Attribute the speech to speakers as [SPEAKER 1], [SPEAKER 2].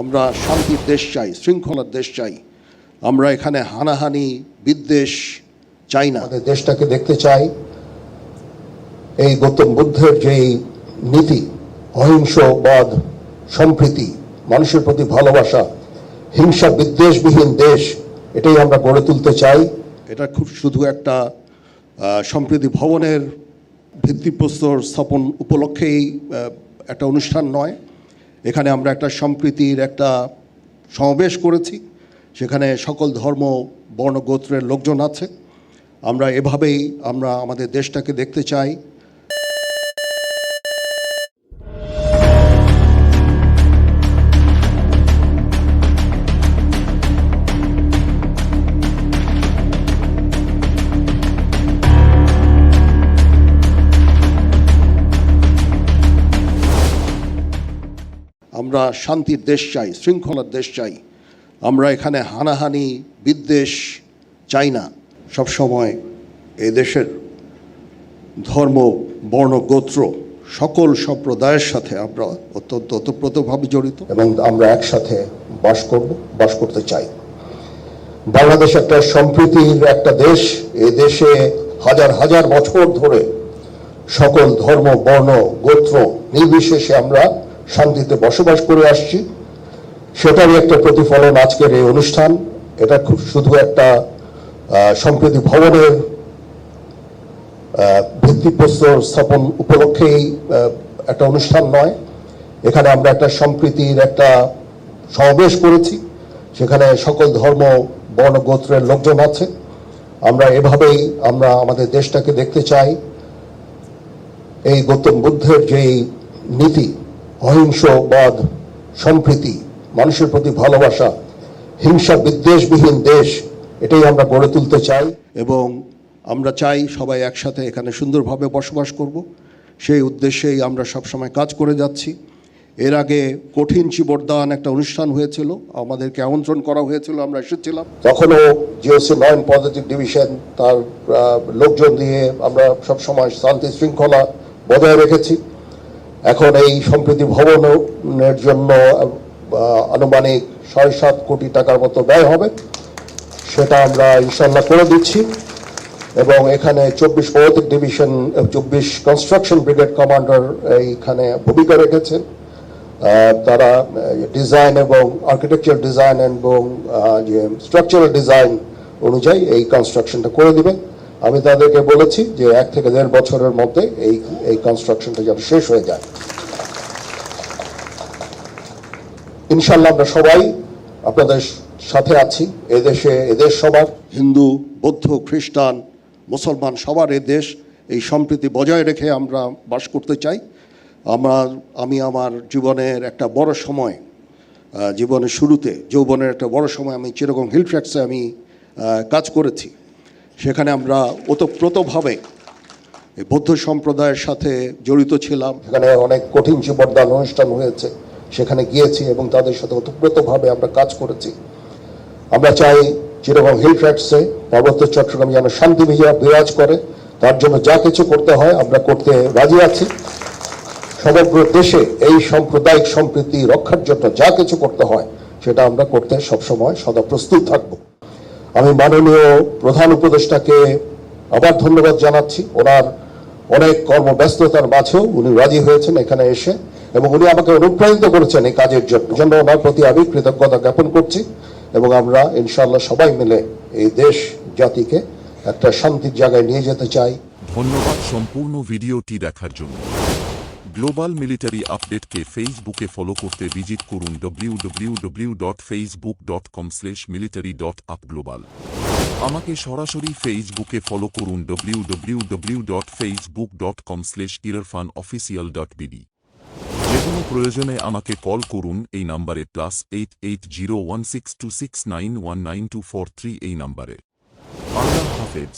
[SPEAKER 1] আমরা শান্তির দেশ চাই শৃঙ্খলার দেশ চাই। আমরা এখানে হানাহানি বিদ্বেষ চাই না।
[SPEAKER 2] আমাদের দেশটাকে দেখতে চাই। এই গৌতম বুদ্ধের যেই নীতি অহিংসবাদ সম্প্রীতি মানুষের প্রতি ভালোবাসা হিংসা বিদ্বেষবিহীন দেশ এটাই আমরা গড়ে তুলতে চাই।
[SPEAKER 1] এটা খুব শুধু একটা সম্প্রীতি ভবনের ভিত্তিপ্রস্তর স্থাপন উপলক্ষেই একটা অনুষ্ঠান নয়। এখানে আমরা একটা সম্প্রীতির একটা সমাবেশ করেছি, সেখানে সকল ধর্ম, বর্ণ, গোত্রের লোকজন আছে। আমরা এভাবেই আমরা আমাদের দেশটাকে দেখতে চাই। আমরা শান্তির দেশ চাই, শৃঙ্খলার দেশ চাই। আমরা এখানে হানাহানি, বিদ্বেষ চাই না। সবসময় এই দেশের ধর্ম, বর্ণ, গোত্র সকল সম্প্রদায়ের সাথে আমরা অত্যন্ত ওতপ্রোতভাবে জড়িত
[SPEAKER 2] এবং আমরা একসাথে বাস করব, বাস করতে চাই। বাংলাদেশ একটা সম্প্রীতির একটা দেশ। এই দেশে হাজার হাজার বছর ধরে সকল ধর্ম, বর্ণ, গোত্র নির্বিশেষে আমরা শান্তিতে বসবাস করে আসছি। সেটারই একটা প্রতিফলন আজকের এই অনুষ্ঠান। এটা খুব শুধু একটা সম্প্রীতি ভবনের ভিত্তিপ্রস্তর স্থাপন উপলক্ষেই একটা অনুষ্ঠান নয়। এখানে আমরা একটা সম্প্রীতির একটা সমাবেশ করেছি। সেখানে সকল ধর্ম, বর্ণ, গোত্রের লোকজন আছে। আমরা এভাবেই আমরা আমাদের দেশটাকে দেখতে চাই। এই গৌতম বুদ্ধের যেই নীতি অহিংসবাদ সম্প্রীতি, মানুষের প্রতি ভালোবাসা, হিংসা, বিদ্বেষবিহীন দেশ, এটাই আমরা গড়ে তুলতে চাই
[SPEAKER 1] এবং আমরা চাই সবাই একসাথে এখানে সুন্দরভাবে বসবাস করব। সেই উদ্দেশ্যেই আমরা সবসময় কাজ করে যাচ্ছি। এর আগে কঠিন চিবরদান একটা অনুষ্ঠান হয়েছিল, আমাদেরকে আমন্ত্রণ করা হয়েছিল, আমরা এসেছিলাম।
[SPEAKER 2] তখনও জিওসি নয়ন পজিটিভ ডিভিশন তার লোকজন দিয়ে আমরা সবসময় শান্তি শৃঙ্খলা বজায় রেখেছি। এখন এই সম্প্রীতি ভবনের জন্য আনুমানিক সাড়ে সাত কোটি টাকার মতো ব্যয় হবে। সেটা আমরা ইনশাল্লাহ করে দিচ্ছি। এবং এখানে চব্বিশ পদাতিক ডিভিশন, চব্বিশ কনস্ট্রাকশন ব্রিগেড কমান্ডার এইখানে ভূমিকা রেখেছেন। তারা ডিজাইন এবং আর্কিটেকচার ডিজাইন এবং যে স্ট্রাকচারাল ডিজাইন অনুযায়ী এই কনস্ট্রাকশনটা করে দিবেন। আমি তাদেরকে বলেছি যে এক থেকে দেড় বছরের মধ্যে এই এই কনস্ট্রাকশনটা যেন শেষ হয়ে যায়। ইনশাল্লাহ আমরা সবাই আপনাদের সাথে আছি, এদেশে এদেশ সবার।
[SPEAKER 1] হিন্দু, বৌদ্ধ, খ্রিস্টান, মুসলমান সবার এ দেশ এই সম্প্রীতি বজায় রেখে আমরা বাস করতে চাই। আমার, আমি আমার জীবনের একটা বড় সময় জীবনের শুরুতে, যৌবনের একটা বড় সময় আমি চিরকম হিল ট্র্যাক্সে আমি কাজ করেছি। সেখানে আমরা ওতপ্রোতভাবে বৌদ্ধ সম্প্রদায়ের সাথে জড়িত ছিলাম।
[SPEAKER 2] সেখানে অনেক কঠিন জীবনদান অনুষ্ঠান হয়েছে, সেখানে গিয়েছি এবং তাদের সাথে ওতপ্রোতভাবে আমরা কাজ করেছি। আমরা চাই যেরকম হিল ট্র্যাক্সে পার্বত্য চট্টগ্রাম যেন শান্তি বিরাজ করে, তার জন্য যা কিছু করতে হয় আমরা করতে রাজি আছি। সমগ্র দেশে এই সাম্প্রদায়িক সম্প্রীতি রক্ষার জন্য যা কিছু করতে হয়, সেটা আমরা করতে সবসময় সদা প্রস্তুত থাকব। আমি মাননীয় প্রধান উপদেষ্টাকে আবার ধন্যবাদ জানাচ্ছি। ওনার অনেক কর্মব্যস্ততার মাঝেও উনি রাজি হয়েছেন এখানে এসে এবং উনি আমাকে অনুপ্রাণিত করেছেন এই কাজের জন্য। জন্য ওনার প্রতি আমি কৃতজ্ঞতা জ্ঞাপন করছি এবং আমরা ইনশাআল্লাহ সবাই মিলে এই দেশ জাতিকে একটা শান্তির জায়গায় নিয়ে যেতে চাই।
[SPEAKER 3] ধন্যবাদ সম্পূর্ণ ভিডিওটি দেখার জন্য। গ্লোবাল মিলিটারি আপডেটকে ফেসবুকে ফলো করতে ভিজিট করুন www.facebook.com military.upglobal আমাকে সরাসরি ফেসবুকে ফলো করুন www.facebook.com irfanofficial.bd যে কোনো প্রয়োজনে আমাকে কল করুন, এই নাম্বারে plus eight eight zero one six two six nine one nine two four three এই নাম্বারে। আল্লাহ হাফেজ।